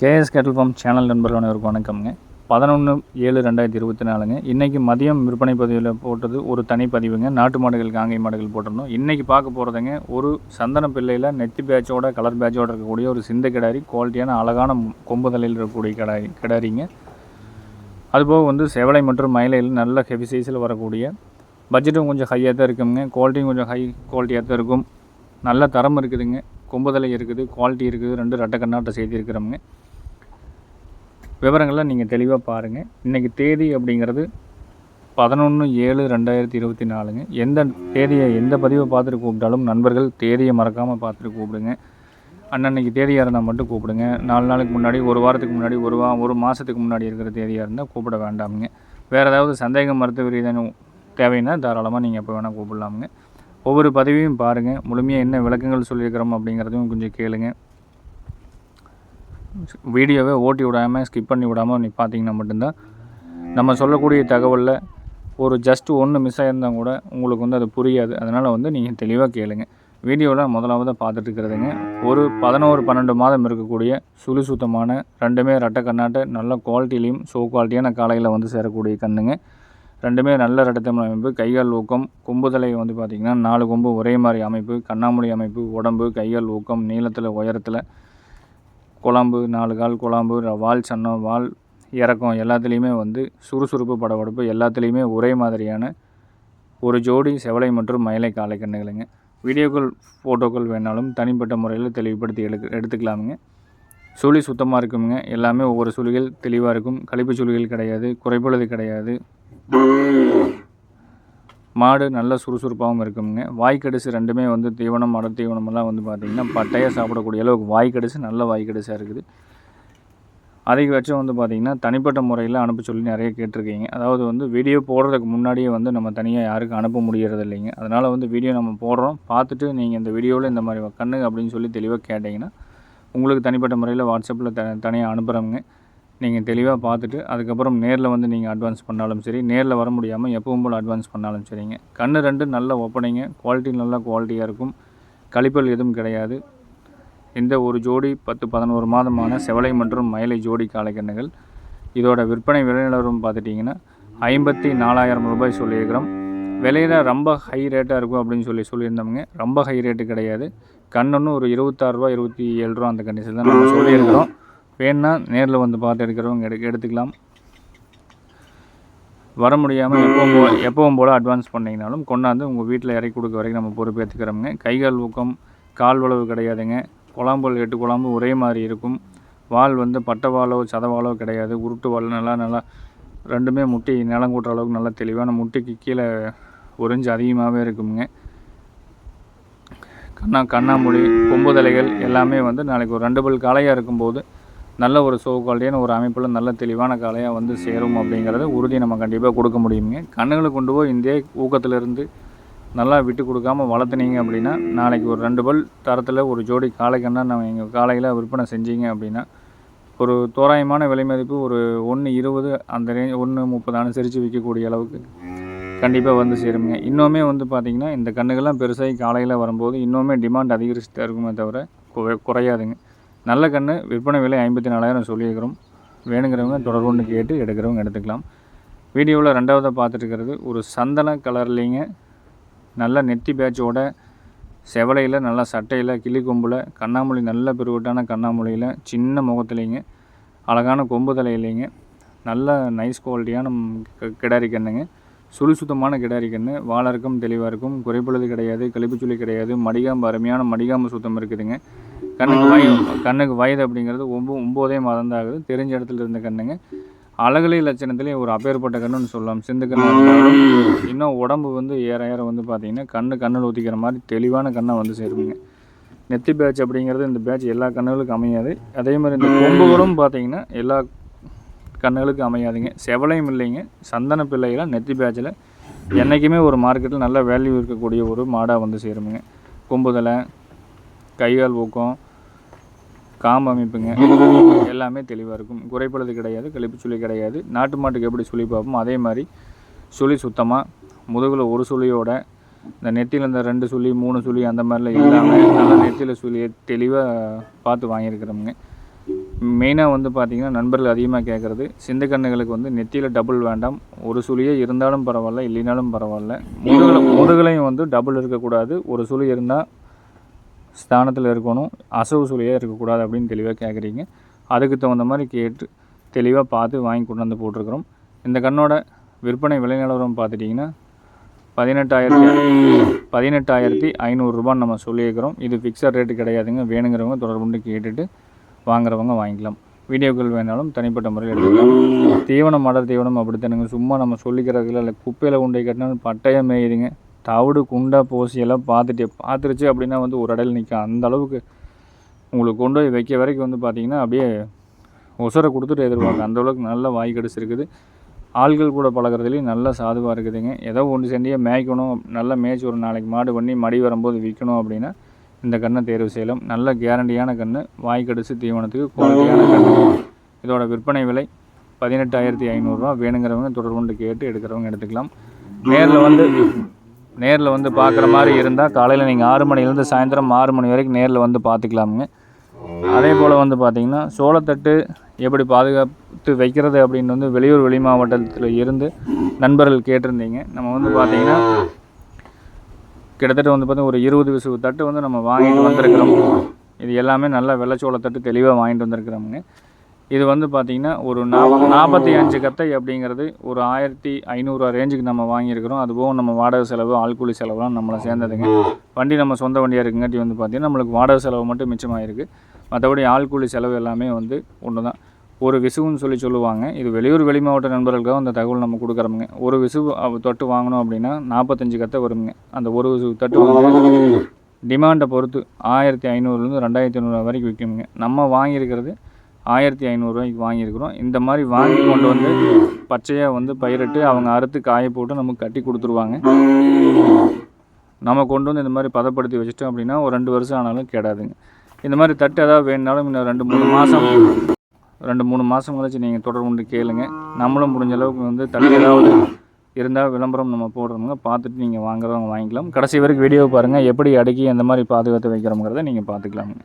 KS கேட்டல் form channel நண்பர்கள் அனைவருக்கும் வணக்கம்ங்க. பதினொன்று ஏழு ரெண்டாயிரத்தி இருபத்தி நாலுங்க. இன்றைக்கி மதியம் விற்பனை பதிவில் போட்டது ஒரு தனி பதிவுங்க. நாட்டு மாடுகள் காங்கை மாடுகள் போட்டிருந்தோம். இன்றைக்கி பார்க்க போகிறதுங்க ஒரு சந்தன பிள்ளையில் நெத்தி பேட்சோட கலர் பேட்சோட இருக்கக்கூடிய ஒரு சிந்த கிடாரி குவாலிட்டியான அழகான கொம்புதலையில் இருக்கக்கூடிய கிடாரி கிடாரிங்க. அதுபோக வந்து செவலை மற்றும் மயிலையில் நல்ல ஹெவி சைஸில் வரக்கூடிய பட்ஜெட்டும் கொஞ்சம் ஹையாக தான் இருக்குங்க. குவாலிட்டியும் கொஞ்சம் ஹை குவாலிட்டியாக தான் இருக்கும். நல்ல தரம் இருக்குதுங்க. கொம்புதலை இருக்குது குவாலிட்டி இருக்குது. ரெண்டு ரெட்டை கண்ணாட்டை செய்தி இருக்கிறோமுங்க விவரங்கள்லாம் நீங்கள் தெளிவாக பாருங்கள் இன்றைக்கி தேதி அப்படிங்கிறது பதினொன்று ஏழு ரெண்டாயிரத்தி இருபத்தி நாலுங்க. எந்த தேதியை எந்த பதிவை பார்த்துட்டு கூப்பிட்டாலும் நண்பர்கள் தேதியை மறக்காமல் பார்த்துட்டு கூப்பிடுங்க. அன்னன்னைக்கு தேதியாக இருந்தால் மட்டும் கூப்பிடுங்க. நாலு நாளுக்கு முன்னாடி ஒரு வாரத்துக்கு முன்னாடி ஒரு வா ஒரு மாதத்துக்கு முன்னாடி இருக்கிற தேதியாக இருந்தால் கூப்பிட வேண்டாமுங்க. வேறு ஏதாவது சந்தேகம் மருத்துவ ரீதியான தேவைன்னா தாராளமாக நீங்கள் எப்போ வேணால் கூப்பிடலாமுங்க. ஒவ்வொரு பதிவையும் பாருங்கள் முழுமையாக என்ன விளக்கங்கள் சொல்லியிருக்கிறோம் அப்படிங்கிறதையும் கொஞ்சம் கேளுங்கள் வீடியோவை ஓட்டி விடாமல் ஸ்கிப் பண்ணி விடாமல் நீ பார்த்தீங்கன்னா மட்டும்தான் நம்ம சொல்லக்கூடிய தகவலில் ஒரு ஜஸ்ட் ஒன்று மிஸ் ஆகியிருந்தால் கூட உங்களுக்கு வந்து அது புரியாது. அதனால் வந்து நீங்கள் தெளிவாக கேளுங்க. வீடியோவில் முதலாவது பார்த்துட்டு இருக்கிறதுங்க. ஒரு பதினோரு பன்னெண்டு மாதம் இருக்கக்கூடிய சுழி சுத்தமான ரெண்டுமே ரெட்டை கண்ணாட்டை நல்ல குவாலிட்டிலையும் ஷோ குவாலிட்டியான காலையில் வந்து சேரக்கூடிய கண்ணுங்க. ரெண்டுமே நல்ல ரெட்டத்தமிழ் அமைப்பு கைகால் ஊக்கம் கொம்புதலை வந்து பார்த்திங்கன்னா நாலு கொம்பு ஒரே மாதிரி அமைப்பு கண்ணாமூடி அமைப்பு உடம்பு கைகால் ஊக்கம் நீளத்தில் உயரத்தில் குழம்பு நாலு கால் குழம்பு வால் சன்னம் வால் இறக்கம் எல்லாத்துலேயுமே வந்து சுறுசுறுப்பு படபடப்பு எல்லாத்துலேயுமே ஒரே மாதிரியான ஒரு ஜோடி செவலை மற்றும் மயிலை காலை கண்ணுகளுங்க வீடியோக்கள் ஃபோட்டோக்கள் வேணாலும் தனிப்பட்ட முறையில் தெளிவுபடுத்தி எடுக்க எடுத்துக்கலாமுங்க. சுழி சுத்தமாக இருக்குங்க எல்லாமே ஒவ்வொரு சுழிகள் தெளிவாக இருக்கும். கழிப்பு சுழிகள் கிடையாது. குறைபொழுது கிடையாது. மாடு நல்ல சுறுசுறுப்பாகவும் இருக்குங்க வாய்க்கடிசு ரெண்டுமே வந்து தீவனம் மட தீவனமெல்லாம் வந்து பார்த்திங்கன்னா பட்டையாக சாப்பிடக்கூடிய அளவுக்கு வாய்க்கடிசு நல்ல வாய்க்கடிசாக இருக்குது. அதிகபட்சம் வந்து பார்த்திங்கன்னா தனிப்பட்ட முறையில் அனுப்ப சொல்லி நிறைய கேட்டிருக்கீங்க. அதாவது வந்து வீடியோ போடுறதுக்கு முன்னாடியே வந்து நம்ம தனியாக யாருக்கும் அனுப்ப முடியறது இல்லைங்க. அதனால் வந்து வீடியோ நம்ம போடுறோம். பார்த்துட்டு நீங்கள் இந்த வீடியோவில் இந்த மாதிரி கண்ணு அப்படின்னு சொல்லி தெளிவாக கேட்டிங்கன்னா உங்களுக்கு தனிப்பட்ட முறையில் வாட்ஸ்அப்பில் த தனியாக அனுப்புகிறோங்க நீங்கள் தெளிவாக பார்த்துட்டு அதுக்கப்புறம் நேரில் வந்து நீங்கள் அட்வான்ஸ் பண்ணாலும் சரி நேரில் வர முடியாமல் எப்பவும் போல் அட்வான்ஸ் பண்ணாலும் சரிங்க. கண்ணு ரெண்டு நல்ல ஓப்பனிங்கு குவாலிட்டி நல்ல குவாலிட்டியாக இருக்கும். கழிப்பல் எதுவும் கிடையாது. இந்த ஒரு ஜோடி பத்து பதினோரு மாதமான செவலை மற்றும் மயிலை ஜோடி காலைக்கண்ணுகள் இதோட விற்பனை விலை நிலவரம் பார்த்துட்டிங்கன்னா ஐம்பத்தி நாலாயிரம் ரூபாய் சொல்லியிருக்கிறோம். விலையில் ரொம்ப ஹை ரேட்டாக இருக்கும் அப்படின்னு சொல்லி சொல்லியிருந்தோமுங்க. ரொம்ப ஹை ரேட்டு கிடையாது. கண்ணொன்று ஒரு இருபத்தாறுரூவா இருபத்தி ஏழு ரூபா அந்த கண்டிஷன் தான் நம்ம சொல்லியிருக்கிறோம். வேணுன்னா நேரில் வந்து பார்த்து எடுக்கிறவங்க எடு எடுத்துக்கலாம். வர முடியாமல் எப்பவும் போ எப்பவும் போல் அட்வான்ஸ் பண்ணிங்கனாலும் கொண்டாந்து உங்கள் வீட்டில் இறக்கி கொடுக்க வரைக்கும் நம்ம பொறுப்பேற்றுக்கிறோமுங்க கைகால் ஊக்கம் கால் வளவு கிடையாதுங்க. குழம்புகள் எட்டு குழம்பு ஒரே மாதிரி இருக்கும். வால் வந்து பட்டை வாழோ சதவாலோ கிடையாது. உருட்டு வால் நல்லா நல்லா ரெண்டுமே முட்டி நிலம் கூட்டுற அளவுக்கு நல்லா தெளிவான முட்டிக்கு கீழே உறிஞ்சு அதிகமாகவே இருக்குங்க. கண்ணா கண்ணாமொழி கொம்புதலைகள் எல்லாமே வந்து நாளைக்கு ஒரு ரெண்டு பல் காளையாக இருக்கும்போது நல்ல ஒரு சோ குவாலிட்டியான ஒரு அமைப்பில் நல்ல தெளிவான காளையாக வந்து சேரும் அப்படிங்கிறத உறுதி நம்ம கண்டிப்பாக கொடுக்க முடியுங்க. கண்ணுகளை கொண்டு போய் இந்த ஊக்கத்திலிருந்து நல்லா விட்டு கொடுக்காம வளர்த்துனீங்க அப்படின்னா நாளைக்கு ஒரு ரெண்டு பல் தரத்தில் ஒரு ஜோடி காளை நம்ம எங்கள் காலையில் விற்பனை செஞ்சீங்க அப்படின்னா ஒரு தோராயமான விலை மதிப்பு ஒரு ஒன்று இருபது அந்த ரேஞ்ச் ஒன்று முப்பது அனுசரித்து விற்கக்கூடிய அளவுக்கு கண்டிப்பாக வந்து சேருங்க. இன்னுமே வந்து பார்த்திங்கன்னா இந்த கண்ணுகள்லாம் பெருசாகி காலையில் வரும்போது இன்னுமே டிமாண்ட் அதிகரிச்சுட்டு இருக்குமே தவிர குறை- குறையாதுங்க. நல்ல கன்று விற்பனை விலை ஐம்பத்தி நாலாயிரம் சொல்லியிருக்கிறோம். வேணுங்கிறவங்க தொடர்பு கேட்டு எடுக்கிறவங்க எடுத்துக்கலாம். வீடியோவில் ரெண்டாவதாக பார்த்துட்டுருக்கிறது ஒரு சந்தன கலர்லேங்க நல்ல நெத்தி பேட்சோட செவலையில் நல்ல சட்டையில் கிளி கொம்பில் கண்ணாமொழி நல்ல பெருவட்டான கண்ணாமொழியில் சின்ன முகத்துலேங்க அழகான கொம்பு தலையிலேங்க நல்ல நைஸ் குவாலிட்டியான க- கிடாரி கண்ணுங்க சுழி சுத்தமான கிடாரி கண்ணு வாழறக்கும் தெளிவாக இருக்கும் குறைப்பொழுது கிடையாது கழிப்புச்சுளி கிடையாது மடிகாம்பு அருமையான மடிகாம்பு சுத்தம் இருக்குதுங்க. கண்ணுக்கு வயது கண்ணுக்கு வயது அப்படிங்கிறது ஒம்போ ஒம்போதே மாதம் தான் ஆகுது தெரிஞ்ச இடத்துல இருந்த கண்ணுங்க. அழகுலை லட்சணத்திலே ஒரு அப்பேற்பட்ட கண்ணுன்னு சொல்லலாம். சிந்து கண்ணு இன்னும் உடம்பு வந்து ஏற ஏற வந்து பார்த்திங்கன்னா கண்ணு கண்ணில் ஊற்றிக்கிற மாதிரி தெளிவான கண்ணை வந்து சேருங்க. நெத்தி பேட்ச் அப்படிங்கிறது இந்த பேட்ச் எல்லா கண்ணுகளுக்கும் அமையாது. அதே மாதிரி இந்த கொம்புகளும் பார்த்தீங்கன்னா எல்லா கண்ணுகளுக்கும் அமையாதுங்க. செவலையும் இல்லைங்க. சந்தன பிள்ளைகளை நெத்தி பேட்சில் என்றைக்குமே ஒரு மார்க்கெட்டில் நல்ல வேல்யூ இருக்கக்கூடிய ஒரு மாடாக வந்து சேருமுங்க. கொம்புதலை கைகால் ஊக்கம் காம்பு அமைப்புங்க. எல்லாமே தெளிவாக இருக்கும். குறைப்பழுது கிடையாது கழிப்பு சுழி கிடையாது. நாட்டு மாட்டுக்கு எப்படி சுழி பார்ப்போம் அதே மாதிரி சுழி சுத்தமாக முதுகில் ஒரு சுழியோட இந்த நெத்தியில் இந்த ரெண்டு சுழி மூணு சுழி அந்த மாதிரிலாம் இல்லாமல் நல்லா நெத்தியில் சுழியை தெளிவாக பார்த்து வாங்கியிருக்கிறோமுங்க. மெயினாக வந்து பார்த்திங்கன்னா நண்பர்கள் அதிகமாக கேட்குறது சிந்த கண்ணுகளுக்கு வந்து நெத்தியில் டபுள் வேண்டாம். ஒரு சுழியே இருந்தாலும் பரவாயில்ல இல்லைனாலும் பரவாயில்ல. முதுகில் முதுகுலையும் வந்து டபுள் இருக்கக்கூடாது. ஒரு சுழி இருந்தால் ஸ்தானத்தில் இருக்கணும் அசவு சுழியாக இருக்கக்கூடாது அப்படின்னு தெளிவாக கேட்குறீங்க அதுக்கு தகுந்த மாதிரி கேட்டு தெளிவாக பார்த்து வாங்கி கொண்டு வந்து போட்டிருக்கிறோம். இந்த கண்ணோட விற்பனை விலை நிலவரம் பார்த்துட்டிங்கன்னா பதினெட்டாயிரத்தி பதினெட்டாயிரத்தி ஐநூறுரூபான்னு நம்ம சொல்லியிருக்கிறோம். இது ஃபிக்ஸட் ரேட்டு கிடையாதுங்க. வேணுங்கிறவங்க தொடர்புண்டு கேட்டுட்டு வாங்குறவங்க வாங்கிக்கலாம். வீடியோக்கள் வேணாலும் தனிப்பட்ட முறையில் எடுத்துக்கலாம். தீவனம் மடர் தீவனம் அப்படித்தானுங்க. சும்மா நம்ம சொல்லிக்கிறதுல இல்லை. குப்பையில் உண்டை கட்டினாலும் பட்டையாக மேயுதுங்க. தவிடு குண்டா பூசியெல்லாம் எல்லாம் பார்த்துட்டு பார்த்துருச்சு அப்படின்னா வந்து ஒரு இடையில நிற்கும். அந்த அளவுக்கு உங்களுக்கு கொண்டு போய் வைக்க வரைக்கும் வந்து பார்த்திங்கன்னா அப்படியே உசரை கொடுத்துட்டு எதிர்பார்க்க அந்த அளவுக்கு நல்ல வாய் கிடச்சிருக்குது ஆள்கள் கூட பழகுறதுலேயும் நல்ல சாதுவாக இருக்குதுங்க. ஏதோ ஒன்று செண்டியாக மேய்க்கணும் நல்லா மேய்ச்சி ஒரு நாளைக்கு மாடு பண்ணி மடி வரும்போது விற்கணும் அப்படின்னா இந்த கண்ணை தேர்வு செய்யலாம். நல்ல கேரண்டியான கன்று வாய் கடிச்சு தீவனத்துக்கு குவாலிட்டியான கன்று இதோட விற்பனை விலை பதினெட்டாயிரத்தி ஐநூறுரூவா வேணுங்கிறவங்க தொடர்பு கொண்டு கேட்டு எடுக்கிறவங்க எடுத்துக்கலாம். நேரில் வந்து நேரில் வந்து பார்க்குற மாதிரி இருந்தால் காலையில் நீங்கள் ஆறு மணிலேருந்து சாயந்தரம் ஆறு மணி வரைக்கும் நேரில் வந்து பார்த்துக்கலாமுங்க. அதே போல் வந்து பார்த்திங்கன்னா சோளத்தட்டு எப்படி பாதுகாத்து வைக்கிறது அப்படின்னு வந்து வெளியூர் வெளி மாவட்டத்தில் இருந்து நண்பர்கள் கேட்டிருந்தீங்க. நம்ம வந்து பார்த்திங்கன்னா கிட்டத்தட்ட வந்து பார்த்தீங்கன்னா ஒரு இருபது விசு தட்டு வந்து நம்ம வாங்கிட்டு வந்திருக்கிறோம். இது எல்லாமே நல்லா வெள்ளச்சோளத்தட்டு தெளிவாக வாங்கிட்டு வந்திருக்கிறோமுங்க. இது வந்து பார்த்திங்கன்னா ஒரு நா நாற்பத்தி அஞ்சு கத்தை அப்படிங்கிறது ஒரு ஆயிரத்தி ஐநூறுரூவா ரேஞ்சுக்கு நம்ம வாங்கியிருக்கிறோம். அதுபோக நம்ம வாடகை செலவு ஆள்கூலி செலவுலாம் நம்மளை சேர்ந்ததுங்க. வண்டி நம்ம சொந்த வண்டியாக இருக்குங்காட்டி வந்து பார்த்திங்கன்னா நம்மளுக்கு வாடகை செலவு மட்டும் மிச்சமாயிருக்கு. மற்றபடி ஆள்கூலி செலவு எல்லாமே வந்து ஒன்று தான் ஒரு விசுவுன்னு சொல்லி சொல்லுவாங்க. இது வெளியூர் வெளி மாவட்ட நண்பர்களுக்காக அந்த தகவல் நம்ம கொடுக்குறோமுங்க. ஒரு விசுவு தொட்டு வாங்கணும் அப்படின்னா நாற்பத்தஞ்சு கத்தை வருங்க. அந்த ஒரு விசு தட்டு வாங்கினா டிமாண்டை பொறுத்து ஆயிரத்தி ஐநூறுலேருந்து ரெண்டாயிரத்தி ஐநூறு வரைக்கும் விற்குமுங்க நம்ம வாங்கியிருக்கிறது ஆயிரத்தி ஐநூறுரூவாய்க்கு வாங்கியிருக்கிறோம். இந்த மாதிரி வாங்கி கொண்டு வந்து பச்சையாக வந்து பயிரிட்டு அவங்க அறுத்து காய போட்டு நமக்கு கட்டி கொடுத்துருவாங்க. நம்ம கொண்டு வந்து இந்த மாதிரி பதப்படுத்தி வச்சுட்டோம் அப்படின்னா ஒரு ரெண்டு வருஷம் ஆனாலும் கெடாதுங்க. இந்த மாதிரி தட்டு ஏதாவது வேணுனாலும் இன்னும் ரெண்டு மூணு மாதம் ரெண்டு மூணு மாதம் கழிச்சு நீங்கள் தொடர்புண்டு கேளுங்க. நம்மளும் முடிஞ்ச அளவுக்கு வந்து தட்டு ஏதாவது இருந்தால் விளம்பரம் நம்ம போடுறோமுங்க. பார்த்துட்டு நீங்கள் வாங்குறவங்க வாங்கிக்கலாம். கடைசி வரைக்கும் வீடியோ பாருங்கள் எப்படி அடுக்கி அந்த மாதிரி பாதுகாத்து வைக்கிறோங்கிறத நீங்கள் பார்த்துக்கலாமுங்க.